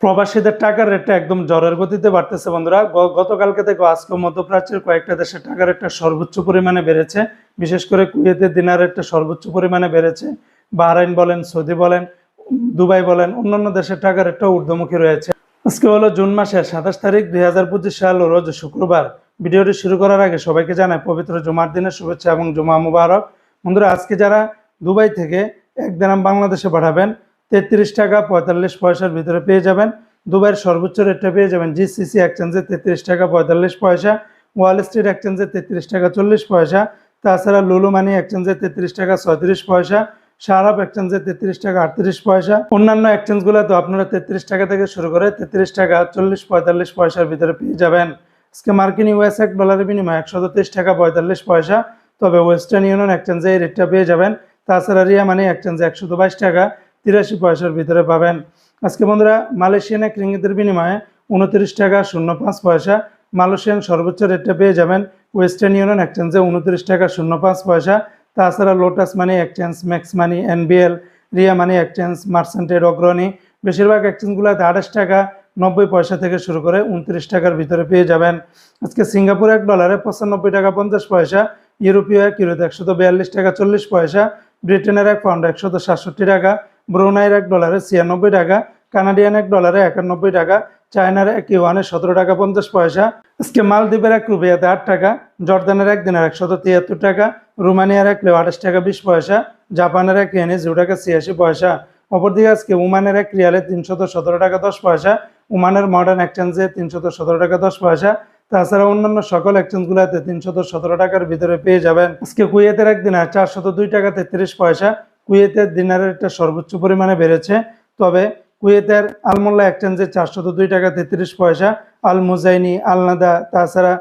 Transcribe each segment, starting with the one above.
প্রবাসীদের টাকার রেটটা একদম জ্বরের গতিতে বাড়তেছে, বন্ধুরা। গতকালকে থেকে আজকে মধ্যপ্রাচ্যের কয়েকটা দেশে টাকার রেটটা সর্বোচ্চ পরিমাণে বেড়েছে। বিশেষ করে কুয়েতের দিনার রেটটা সর্বোচ্চ পরিমাণে বেড়েছে। বাহরাইন বলেন, সৌদি বলেন, দুবাই বলেন, অন্যান্য দেশের টাকার রেটটা ঊর্ধ্বমুখী রয়েছে। আজকে হলো জুন মাসের সাতাশ তারিখ, দুই হাজার পঁচিশ সাল রোজ শুক্রবার। ভিডিওটি শুরু করার আগে সবাইকে জানায় পবিত্র জুমার দিনের শুভেচ্ছা এবং জুমা মুবারক। বন্ধুরা, আজকে যারা দুবাই থেকে এক দিনাম বাংলাদেশে পাঠাবেন তেত্রিশ টাকা পঁয়তাল্লিশ পয়সার ভিতরে পেয়ে যাবেন। দুবাইয়ের সর্বোচ্চ রেটটা পেয়ে যাবেন জিসিসি এক্সচেঞ্জে তেত্রিশ টাকা পঁয়তাল্লিশ পয়সা ওয়াল স্ট্রিট এক্সচেঞ্জে তেত্রিশ টাকা চল্লিশ পয়সা, তাছাড়া লুলু মানি এক্সচেঞ্জে তেত্রিশ টাকা ছয়ত্রিশ পয়সা সারাপ এক্সচেঞ্জে তেত্রিশ টাকা আটত্রিশ পয়সা। অন্যান্য তো আপনারা তেত্রিশ টাকা থেকে শুরু করে তেত্রিশ টাকা চল্লিশ পঁয়তাল্লিশ পয়সার ভিতরে পেয়ে যাবেন। আজকে মার্কিন ইউএস এক ডলারের বিনিময়ে একশো টাকা পঁয়তাল্লিশ পয়সা, তবে ওয়েস্টার্ন ইউনিয়ন এক্সচেঞ্জে এই রেটটা পেয়ে যাবেন। তাছাড়া রিয়া মানি এক্সচেঞ্জে একশো বাইশ টাকা তিরাশি পয়সার ভিতরে পাবেন। আজকে বন্ধুরা, মালয়েশিয়ান এক রিঙ্গিতের বিনিময়ে উনত্রিশ টাকা শূন্য পাঁচ পয়সা। মালয়েশিয়ান সর্বোচ্চ রেটটা পেয়ে যাবেন ওয়েস্টার্ন ইউনিয়ন এক্সচেঞ্জে উনত্রিশ টাকা শূন্য পাঁচ পয়সা। তাছাড়া lotus money exchange, max money, NBL, Ria money exchange মার্সেন্টেড Agrani. বেশিরভাগ এক্সচেঞ্জগুলোতে আঠাশ টাকা নব্বই পয়সা থেকে শুরু করে উনত্রিশ টাকার ভিতরে পেয়ে যাবেন। আজকে সিঙ্গাপুর এক ডলারে পঁচানব্বই টাকা পঞ্চাশ পয়সা, ইউরোপীয় এক ইউরোতে একশত বিয়াল্লিশ টাকা চল্লিশ পয়সা, ব্রিটেনের এক পাউন্ড একশত সাতষট্টি টাকা ব্রুনাইয়ের এক ডলারে ছিয়ানব্বই টাকা, কানাডিয়ান এক ডলারে একানব্বই টাকা, চায়নার এক ইউয়ানে সতেরো টাকা পঞ্চাশ পয়সা, আজকে মালদ্বীপের এক রুপিয়াতে আট টাকা, জর্দানের এক দিনের একশত তিয়াত্তর টাকা, রোমানিয়ার এক লেও আঠাশ টাকা বিশ পয়সা, জাপানের এক ইয়েনে জিরো টাকা ছিয়াশি পয়সা। অপরদিকে আজকে উমানের এক রিয়ালে তিনশত সতেরো টাকা দশ পয়সা উমানের মডার্ন এক্সচেঞ্জে তিনশত সতেরো টাকা দশ পয়সা, তাছাড়া অন্যান্য সকল এক্সচেঞ্জগুলোতে তিনশত সতেরো টাকার ভিতরে পেয়ে যাবেন। আজকে কুয়েতের এক দিনার চারশত দুই টাকা তেত্রিশ পয়সা কুয়েতের দিনারের একটা সর্বোচ্চ পরিমাণে বেড়েছে। তবে কুয়েতের আলমোল্লা এক্সচেঞ্জে চারশত দুই টাকা তেত্রিশ পয়সা আল মুজাইনি আলনাদা, তাছাড়া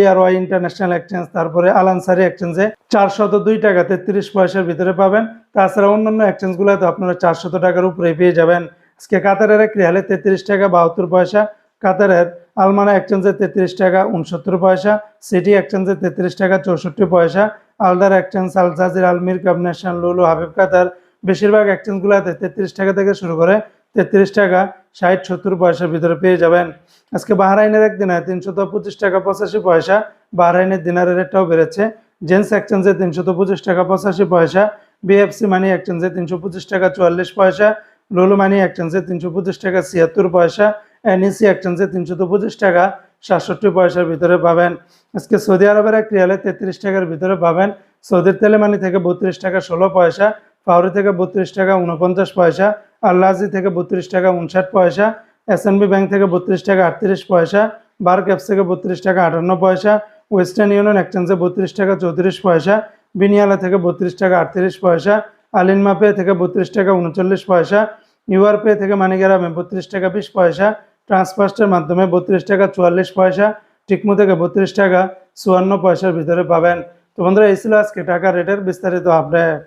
এআর ওয়াই ইন্টারন্যাশনাল এক্সচেঞ্জ তারপরে আল আনসারি এক্সচেঞ্জে চারশত দুই টাকা তেত্রিশ পয়সার ভিতরে পাবেন। তাছাড়া অন্যান্য এক্সচেঞ্জগুলোতে আপনারা চারশত টাকার উপরে পেয়ে যাবেন। আজকে কাতারের এক রিয়ালে তেত্রিশ টাকা বাহাত্তর পয়সা, কাতারের আলমানা এক্সচেঞ্জে তেত্রিশ টাকা উনসত্তর পয়সা, সিটি এক্সচেঞ্জে তেত্রিশ টাকা চৌষট্টি পয়সা আলদার এক্সচেঞ্জ আলজাজির আলমির কাবনেশন লুলু, হাবিব কাতার, বেশিরভাগ এক্সচেঞ্জগুলোতে তেত্রিশ টাকা থেকে শুরু করে তেত্রিশ টাকা, ষাট, সত্তর পয়সার ভিতরে পেয়ে যাবেন। আজকে বাহরাইনের এক দিনে তিনশত পঁচিশ টাকা, পঁচাশি পয়সা, বাহরাইনের দিনারের রেটটাও বেড়েছে। জেন্স এক্সচেঞ্জে তিনশত পঁচিশ টাকা, পঁচাশি পয়সা বিএফসি মানি এক্সচেঞ্জে তিনশো পঁচিশ টাকা, চুয়াল্লিশ পয়সা, লুলু মানি এক্সচেঞ্জে তিনশো পঁচিশ টাকা, ছিয়াত্তর পয়সা এনইসি এক্সচেঞ্জে তিনশত পঁচিশ টাকা সাতষট্টি পয়সার ভিতরে পাবেন। আজকে সৌদি আরবের এক রিয়ালে তেত্রিশ টাকার ভিতরে পাবেন। সৌদির তেলেমানি থেকে বত্রিশ টাকা ষোলো পয়সা, ফাউরি থেকে বত্রিশ টাকা উনপঞ্চাশ পয়সা আল্লাজি থেকে বত্রিশ টাকা উনষাট পয়সা, এসএনবি ব্যাংক থেকে বত্রিশ টাকা আটত্রিশ পয়সা বার ক্যাপস থেকে বত্রিশ টাকা আটান্ন পয়সা, ওয়েস্টার্ন ইউনিয়ন এক্সচেঞ্জে বত্রিশ টাকা চৌত্রিশ পয়সা, বিনিয়ালা থেকে বত্রিশ টাকা আটত্রিশ পয়সা, আলিনমা পে থেকে বত্রিশ টাকা উনচল্লিশ পয়সা ইউআর পে থেকে মানিগ্রামে বত্রিশ টাকা বিশ পয়সা ট্রান্সফার্স্টের মাধ্যমে বত্রিশ টাকা চুয়াল্লিশ পয়সা, টিকমো থেকে বত্রিশ টাকা চুয়ান্ন পয়সার ভিতরে পাবেন। তো বন্ধুরা, এই ছিল আজকে টাকা রেটের বিস্তারিত আপডেট